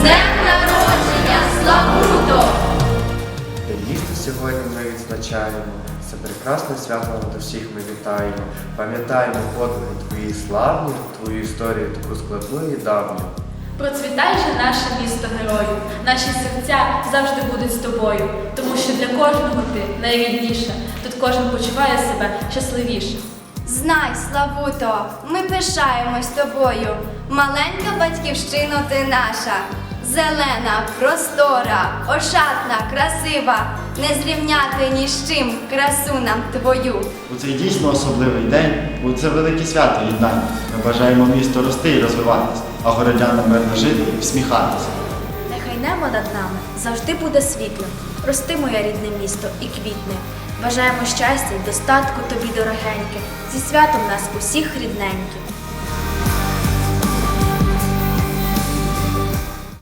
З днем народження, славуто! Їсти сьогодні ми відзначаємо, це прекрасне свято до всіх ми вітаємо. Пам'ятаємо подвиги твої славні, твою історію таку складну і давню. Процвітай же наше місто герою, наші серця завжди будуть з тобою, тому що для кожного ти найрідніша. Тут кожен почуває себе щасливіше. Знай, Славуто, ми пишаємось тобою. Маленька батьківщина ти наша. Зелена, простора, ошатна, красива, не зрівняти ні з чим красу нам твою. У цей дійсно особливий день, у це велике свято єднання. Ми бажаємо місту рости і розвиватись, а городянам мирно жити і всміхатися. Нехай небо над нами завжди буде світлим. Рости, моє рідне місто, і квітне. Бажаємо щастя й достатку тобі, дорогеньке, зі святом нас усіх рідненьких.